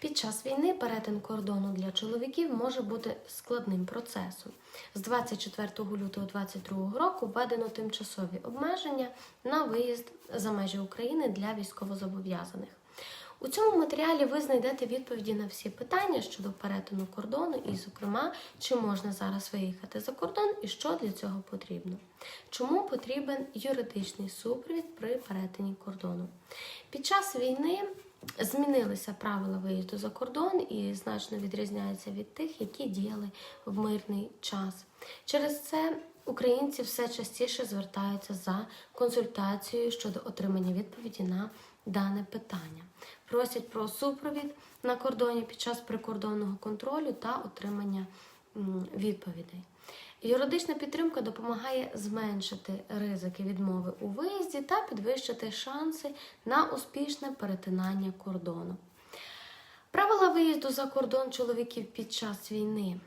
Під час війни перетин кордону для чоловіків може бути складним процесом. З 24 лютого 2022 року введено тимчасові обмеження на виїзд за межі України для військовозобов'язаних. У цьому матеріалі ви знайдете відповіді на всі питання щодо перетину кордону, і, зокрема, чи можна зараз виїхати за кордон і що для цього потрібно. Чому потрібен юридичний супровід при перетині кордону? Під час війни змінилися правила виїзду за кордон і значно відрізняються від тих, які діяли в мирний час. Через це українці все частіше звертаються за консультацією щодо отримання відповіді на дане питання. Просять про супровід на кордоні під час прикордонного контролю та отримання відповідей. Юридична підтримка допомагає зменшити ризики відмови у виїзді та підвищити шанси на успішне перетинання кордону. Правила виїзду за кордон чоловіків під час війни.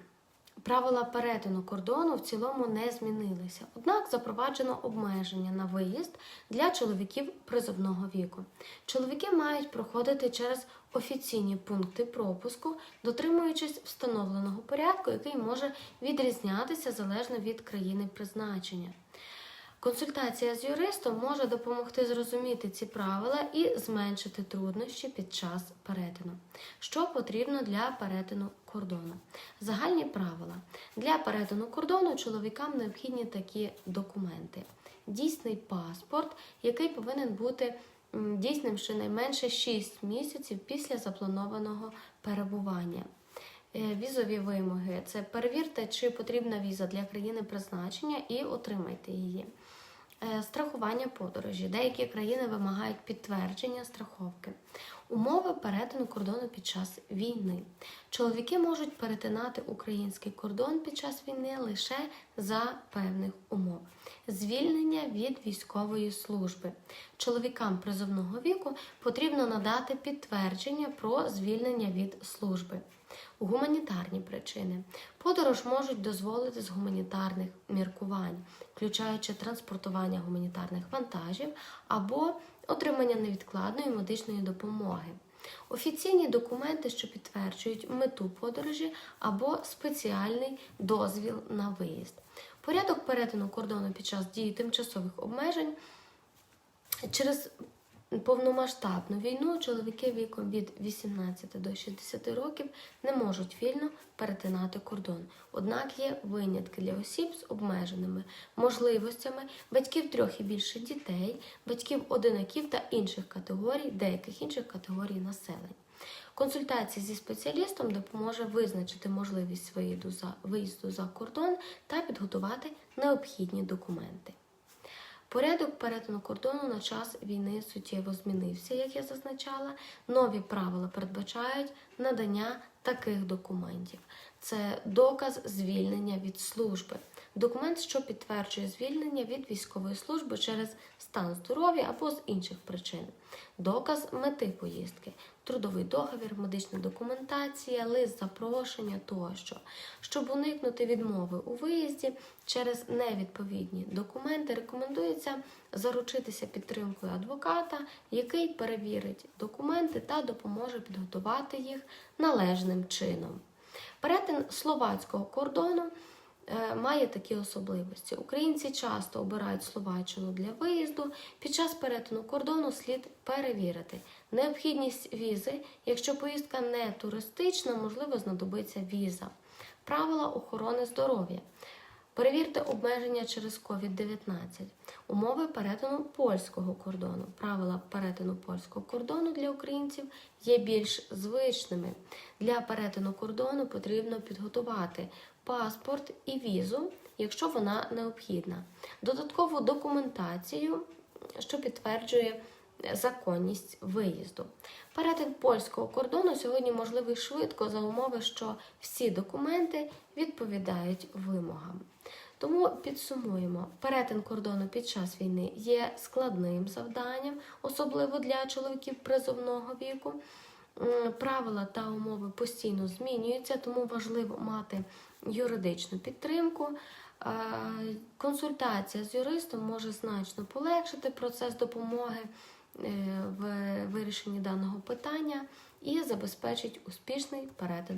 Правила перетину кордону в цілому не змінилися, однак запроваджено обмеження на виїзд для чоловіків призовного віку. Чоловіки мають проходити через офіційні пункти пропуску, дотримуючись встановленого порядку, який може відрізнятися залежно від країни призначення. Консультація з юристом може допомогти зрозуміти ці правила і зменшити труднощі під час перетину. Що потрібно для перетину кордону? Загальні правила. Для перетину кордону чоловікам необхідні такі документи: дійсний паспорт, який повинен бути дійсним щонайменше 6 місяців після запланованого перебування. Е, Візові вимоги це перевірте, чи потрібна віза для країни призначення, і отримайте її. Е, Страхування подорожі. Деякі країни вимагають підтвердження страховки. Умови перетину кордону під час війни. Чоловіки можуть перетинати український кордон під час війни лише за певних умов. Звільнення від військової служби. Чоловікам призовного віку потрібно надати підтвердження про звільнення від служби. Гуманітарні причини. Подорож можуть дозволити з гуманітарних міркувань, включаючи транспортування гуманітарних вантажів або отримання невідкладної медичної допомоги. Офіційні документи, що підтверджують мету подорожі або спеціальний дозвіл на виїзд. Порядок перетину кордону під час дії тимчасових обмежень через повномасштабну війну чоловіки віком від 18 до 60 років не можуть вільно перетинати кордон. Однак є винятки для осіб з обмеженими можливостями, батьків трьох і більше дітей, батьків одинаків та інших категорій, деяких інших категорій населення. Консультація зі спеціалістом допоможе визначити можливість виїзду за, кордон та підготувати необхідні документи. Порядок перетину кордону на час війни суттєво змінився, як я зазначала. Нові правила передбачають надання таких документів: це доказ звільнення від служби, документ, що підтверджує звільнення від військової служби через стан здоров'я або з інших причин, доказ мети поїздки, трудовий договір, медична документація, лист запрошення тощо. Щоб уникнути відмови у виїзді через невідповідні документи, рекомендується заручитися підтримкою адвоката, який перевірить документи та допоможе підготувати їх належним чином. Перетин словацького кордону е, має такі особливості. Українці часто обирають Словаччину для виїзду. Під час перетину кордону слід перевірити необхідність візи. Якщо поїздка не туристична, можливо, знадобиться віза. Правила охорони здоров'я. Перевірте обмеження через COVID-19, умови перетину польського кордону. Правила перетину польського кордону для українців є більш звичними. Для перетину кордону потрібно підготувати паспорт і візу, якщо вона необхідна, додаткову документацію, що підтверджує законність виїзду. Перетин польського кордону сьогодні можливий швидко за умови, що всі документи відповідають вимогам. Тому підсумуємо, перетин кордону під час війни є складним завданням, особливо для чоловіків призовного віку. Правила та умови постійно змінюються, тому важливо мати юридичну підтримку. Консультація з юристом може значно полегшити процес допомоги в вирішенні даного питання і забезпечить успішний перетин